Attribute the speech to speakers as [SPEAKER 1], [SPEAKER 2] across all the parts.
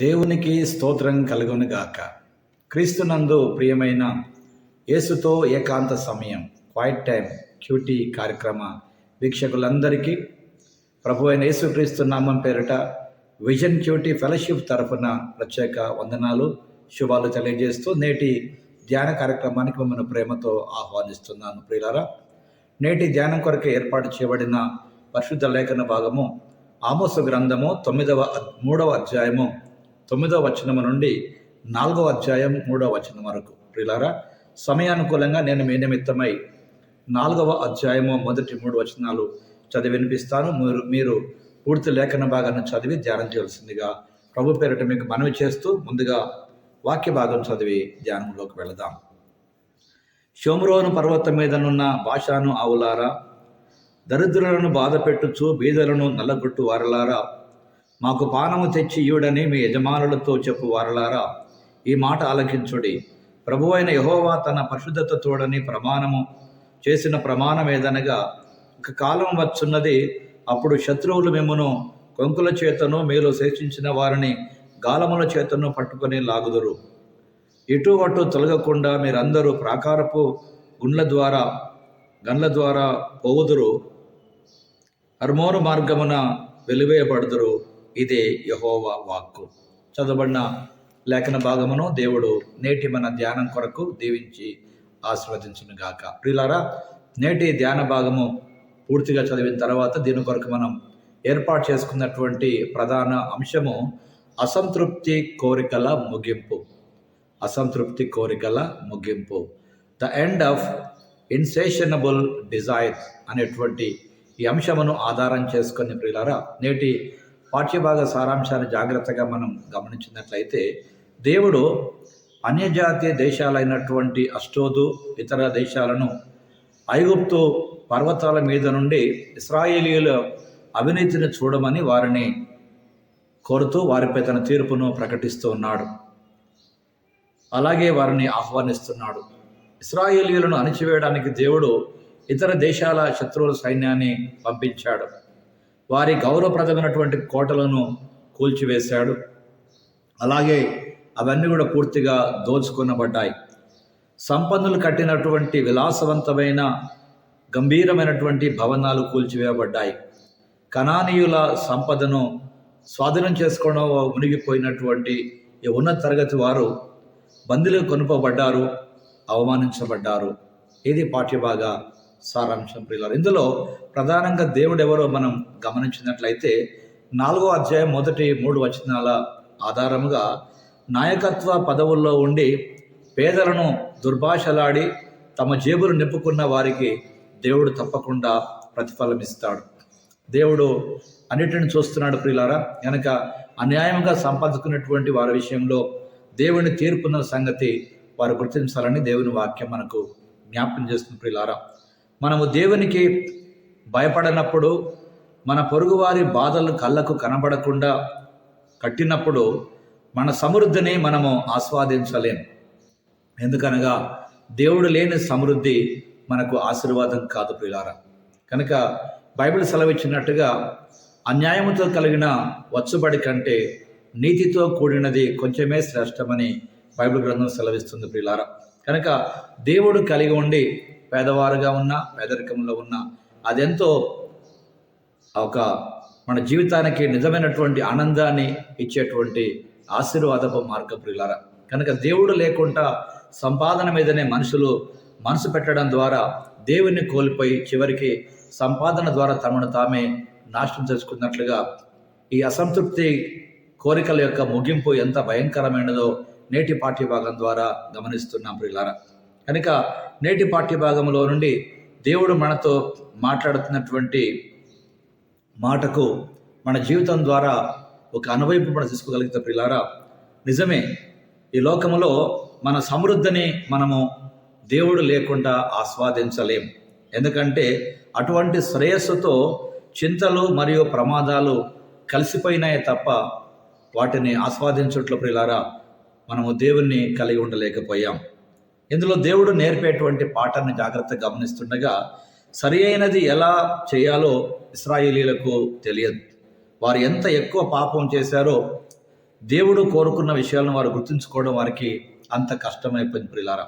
[SPEAKER 1] దేవునికి స్తోత్రం కలుగునుగాక. క్రీస్తునందు ప్రియమైన యేసుతో ఏకాంత సమయం క్వైట్ టైం క్యూటీ కార్యక్రమ వీక్షకులందరికీ ప్రభు అయిన యేసుక్రీస్తు నామం పేరిట విజన్ క్యూటీ ఫెలోషిప్ తరఫున ప్రత్యేక వందనాలు శుభాలు తెలియజేస్తూ నేటి ధ్యాన కార్యక్రమానికి మిమ్మల్ని ప్రేమతో ఆహ్వానిస్తున్నాను ప్రియులారా. నేటి ధ్యానం కొరకు ఏర్పాటు చేయబడిన పరిశుద్ధ లేఖన భాగము ఆమోసు గ్రంథము తొమ్మిదవ మూడవ అధ్యాయము తొమ్మిదవ వచనము నుండి నాలుగవ అధ్యాయం మూడవ వచనం వరకు. ప్రిలారా సమయానుకూలంగా నేను మీ నిమిత్తమై నాలుగవ అధ్యాయము మొదటి మూడు వచనాలు చదివి వినిపిస్తాను. మీరు మీరు పూర్తి లేఖన భాగాన్ని చదివి ధ్యానం చేయాల్సిందిగా ప్రభు పేరిట మీకు మనవి చేస్తూ ముందుగా వాక్య భాగం చదివి ధ్యానంలోకి వెళదాం. షోమ్రోను పర్వతం మీదనున్న భాషాను ఆవులారా దరిద్రులను బాధపెట్టుచు బీదలను నల్లగొట్టు వారలారా మాకు పానము తెచ్చి ఇయుడని మీ యజమానులతో చెప్పు వారలారా. ఈ మాట ఆలకించుడి. ప్రభువైన యహోవా తన పరిశుద్ధత తోడని ప్రమాణము చేసిన ప్రమాణం ఏదనగా ఒక కాలం వచ్చున్నది అప్పుడు శత్రువులు మిమ్మను కొంకుల చేతను మీలో శేషించిన వారిని గాలముల చేతను పట్టుకొని లాగుదురు. ఇటు అటు తొలగకుండా మీరందరూ ప్రాకారపు గుండ్ల ద్వారా గండ్ల ద్వారా పోవుదురు. హర్మోను మార్గమున వెలివేయబడుదురు. ఇదే యహోవా వాక్కు. చదవబడిన లేఖన భాగమును దేవుడు నేటి మన ధ్యానం కొరకు దీవించి ఆశీర్వదించును గాక ప్రియులారా నేటి ధ్యాన భాగము పూర్తిగా చదివిన తర్వాత దీని కొరకు మనం ఏర్పాటు చేసుకున్నటువంటి ప్రధాన అంశము అసంతృప్తి కోరికల ముగింపు. అసంతృప్తి కోరికల ముగింపు. The end of insatiable desire అనేటువంటి ఈ అంశమును ఆధారం చేసుకుని ప్రియులారా నేటి పాఠ్యభాగ సారాంశాన్ని జాగ్రత్తగా మనం గమనించినట్లయితే దేవుడు అన్యజాతీయ దేశాలైనటువంటి అష్టోదు ఇతర దేశాలను ఐగుప్తు పర్వతాల మీద నుండి ఇస్రాయేలీల అవినీతిని చూడమని వారిని కోరుతూ వారిపై తన తీర్పును ప్రకటిస్తూ ఉన్నాడు. అలాగే వారిని ఆహ్వానిస్తున్నాడు. ఇస్రాయేలీలను అణిచివేయడానికి దేవుడు ఇతర దేశాల శత్రువుల సైన్యాన్ని పంపించాడు. వారి గౌరవప్రదమైనటువంటి కోటలను కూల్చివేశాడు. అలాగే అవన్నీ కూడా పూర్తిగా దోచుకొనబడ్డాయి. సంపన్నులు కట్టినటువంటి విలాసవంతమైన గంభీరమైనటువంటి భవనాలు కూల్చివేయబడ్డాయి. కణానీయుల సంపదను స్వాధీనం చేసుకోవడం మునిగిపోయినటువంటి ఈ ఉన్నత తరగతి వారు బందీలు కొనుపబడ్డారు అవమానించబడ్డారు. ఇది పాఠ్యభాగ? సారాంశం ప్రియులారు. ఇందులో ప్రధానంగా దేవుడు ఎవరో మనం గమనించినట్లయితే నాలుగో అధ్యాయం మొదటి మూడు వచనాల ఆధారముగా నాయకత్వ పదవుల్లో ఉండి పేదలను దుర్భాషలాడి తమ జేబులు నింపుకున్న వారికి దేవుడు తప్పకుండా ప్రతిఫలం ఇస్తాడు దేవుడు అన్నిటిని చూస్తున్నాడు ప్రియులారా. కనుక అన్యాయంగా సంపాదించుకున్నటువంటి వారి విషయంలో దేవుని తీర్పున్న సంగతి వారు గుర్తించాలని దేవుని వాక్యం మనకు జ్ఞాపకం చేస్తుంది ప్రియులారా. మనము దేవునికి భయపడనప్పుడు మన పొరుగువారి బాధలు కళ్ళకు కనబడకుండా కట్టినప్పుడు మన సమృద్ధిని మనము ఆస్వాదించలేం. ఎందుకనగా దేవుడు లేని సమృద్ధి మనకు ఆశీర్వాదం కాదు ప్రియులారా. కనుక బైబిల్ సెలవిచ్చినట్టుగా అన్యాయముతో కలిగిన వచ్చుబడి కంటే నీతితో కూడినది కొంచెమే శ్రేష్టమని బైబిల్ గ్రంథం సెలవిస్తుంది ప్రియులారా. కనుక దేవుడు కలిగి ఉండి పేదవారుగా ఉన్న పేదరికంలో ఉన్న అదెంతో ఒక మన జీవితానికి నిజమైనటువంటి ఆనందాన్ని ఇచ్చేటువంటి ఆశీర్వాదపు మార్గం ప్రియులారా కనుక దేవుడు లేకుండా సంపాదన మీదనే మనుషులు మనసు పెట్టడం ద్వారా దేవుని కోల్పోయి చివరికి సంపాదన ద్వారా తమను తామే నాశనం చేసుకున్నట్లుగా ఈ అసంతృప్తి కోరికల యొక్క ముగింపు ఎంత భయంకరమైనదో నేటి పాఠ్యభాగం ద్వారా గమనిస్తున్నాం ప్రియులారా. కనుక నేటి పాఠ్యభాగంలో నుండి దేవుడు మనతో మాట్లాడుతున్నటువంటి మాటకు మన జీవితం ద్వారా ఒక అనువైపు మనం తీసుకోగలిగితే ప్రిలారా నిజమే ఈ లోకములో మన సమృద్ధిని మనము దేవుడు లేకుండా ఆస్వాదించలేం. ఎందుకంటే అటువంటి శ్రేయస్సుతో చింతలు మరియు ప్రమాదాలు కలిసిపోయినాయి తప్ప వాటిని ఆస్వాదించట్లో ప్రిలారా మనము దేవుణ్ణి కలిగి ఉండలేకపోయాం. ఇందులో దేవుడు నేర్పేటువంటి పాఠాన్ని జాగ్రత్తగా గమనిస్తుండగా సరి అయినది ఎలా చేయాలో ఇస్రాయేలీలకు తెలియదు. వారు ఎంత ఎక్కువ పాపం చేశారో దేవుడు కోరుకున్న విషయాలను వారు గుర్తుంచుకోవడం వారికి అంత కష్టమైపోయింది ప్రిలారా.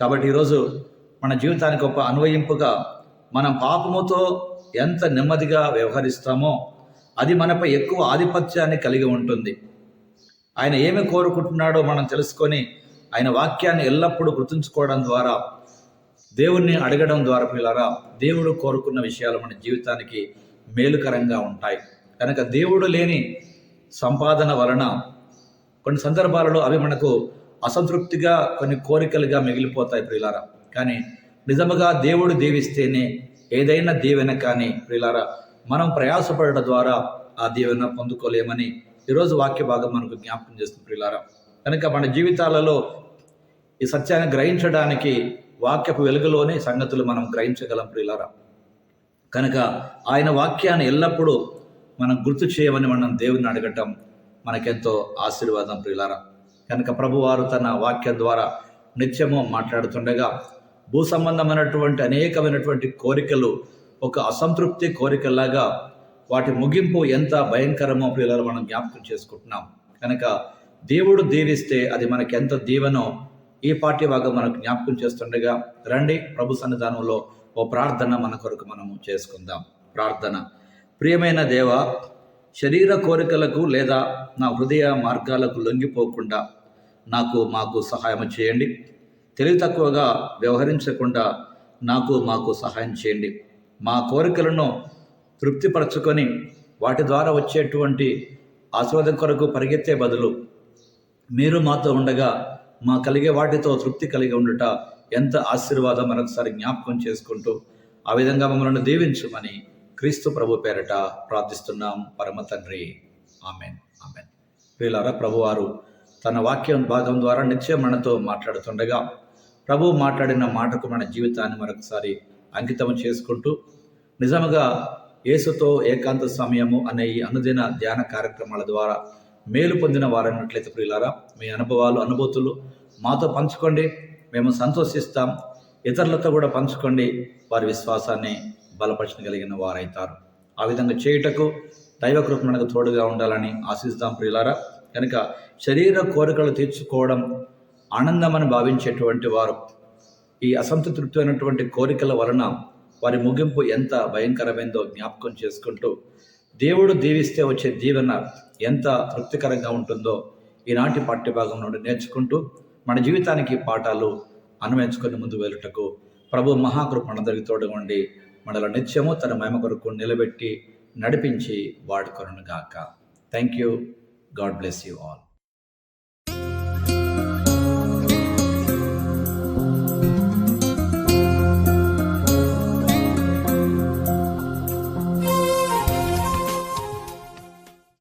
[SPEAKER 1] కాబట్టి ఈరోజు మన జీవితానికి ఒక అన్వయింపుగా మనం పాపముతో ఎంత నెమ్మదిగా వ్యవహరిస్తామో అది మనపై ఎక్కువ ఆధిపత్యాన్ని కలిగి ఉంటుంది. ఆయన ఏమి కోరుకుంటున్నాడో మనం తెలుసుకొని ఆయన వాక్యాన్ని ఎల్లప్పుడూ గుర్తుంచుకోవడం ద్వారా దేవుణ్ణి అడగడం ద్వారా పిల్లరా దేవుడు కోరుకున్న విషయాలు మన జీవితానికి మేలుకరంగా ఉంటాయి. కనుక దేవుడు లేని సంపాదన వలన కొన్ని సందర్భాలలో అవి మనకు అసంతృప్తిగా కొన్ని కోరికలుగా మిగిలిపోతాయి ప్రియులారా. కానీ నిజముగా దేవుడు దీవిస్తేనే ఏదైనా దీవెన కానీ ప్రియులారా మనం ప్రయాసపడడం ద్వారా ఆ దీవెన పొందుకోలేమని ఈరోజు వాక్య భాగం మనకు జ్ఞాపకం చేస్తుంది ప్రియులారా. కనుక మన జీవితాలలో ఈ సత్యాన్ని గ్రహించడానికి వాక్యపు వెలుగులోనే సంగతులు మనం గ్రహించగలం ప్రియులారా. కనుక ఆయన వాక్యాన్ని ఎల్లప్పుడూ మనం గుర్తు చేయమని మనం దేవుని అడగటం మనకెంతో ఆశీర్వాదం ప్రియులారా. కనుక ప్రభువారు తన వాక్యం ద్వారా నిత్యము మాట్లాడుతుండగా భూ సంబంధమైనటువంటి అనేకమైనటువంటి కోరికలు ఒక అసంతృప్తి కోరికలాగా వాటి ముగింపు ఎంత భయంకరమో ప్రియులారా మనం జ్ఞాపకం చేసుకుంటున్నాం. కనుక దేవుడు దీవిస్తే అది మనకెంత దీవెనో ఈ పార్టీ బాగా మనకు జ్ఞాపకం చేస్తుండగా రండి ప్రభు సన్నిధానంలో ఓ ప్రార్థన మన కొరకు మనము చేసుకుందాం. ప్రార్థన. ప్రియమైన దేవ శరీర కోరికలకు లేదా నా హృదయ మార్గాలకు లొంగిపోకుండా నాకు మాకు సహాయం చేయండి. తెలివి తక్కువగా వ్యవహరించకుండా నాకు మాకు సహాయం చేయండి. మా కోరికలను తృప్తిపరచుకొని వాటి ద్వారా వచ్చేటువంటి ఆస్వాదం కొరకు పరిగెత్తే బదులు మీరు మాతో ఉండగా మా కలిగే వాటితో తృప్తి కలిగి ఉండుట ఎంత ఆశీర్వాదం మరొకసారి జ్ఞాపకం చేసుకుంటూ ఆ విధంగా మమ్మల్ని దీవించమని క్రీస్తు ప్రభు పేరట ప్రార్థిస్తున్నాం. పరమ తండ్రి. ఆమెన్. ఆమెన్. ప్రియులారా ప్రభువారు తన వాక్యం భాగం ద్వారా నిత్యం మనతో మాట్లాడుతుండగా ప్రభు మాట్లాడిన మాటకు మన జీవితాన్ని మరొకసారి అంకితం చేసుకుంటూ నిజముగా యేసుతో ఏకాంత సమయము అనే ఈ అనుదిన ధ్యాన కార్యక్రమాల ద్వారా మేలు పొందిన వారన్నట్లయితే ప్రియులారా మీ అనుభవాలు అనుభూతులు మాతో పంచుకోండి. మేము సంతోషిస్తాం. ఇతరులతో కూడా పంచుకోండి. వారి విశ్వాసాన్ని బలపరచగలిగిన వారైతారు. ఆ విధంగా చేయుటకు దైవకృప మనకు తోడుగా ఉండాలని ఆశిస్తాం ప్రియులారా. కనుక శరీర కోరికలు తీర్చుకోవడం ఆనందమని భావించేటువంటి వారు ఈ అసంతృప్తి అయినటువంటి కోరికల వలన వారి ముగింపు ఎంత భయంకరమైందో జ్ఞాపకం చేసుకుంటూ దేవుడు దీవిస్తే వచ్చే దీవెన ఎంత తృప్తికరంగా ఉంటుందో ఈనాటి పాఠ్యభాగం నుండి నేర్చుకుంటూ మన జీవితానికి పాఠాలు అన్వయించుకొని ముందు వెళ్ళుటకు ప్రభు మహాకృప అందరికీ తోడుగా ఉండి మనల నిత్యము తన మహిమ కొరకు నిలబెట్టి నడిపించి వాడుకొనుగాక. Thank you God bless you all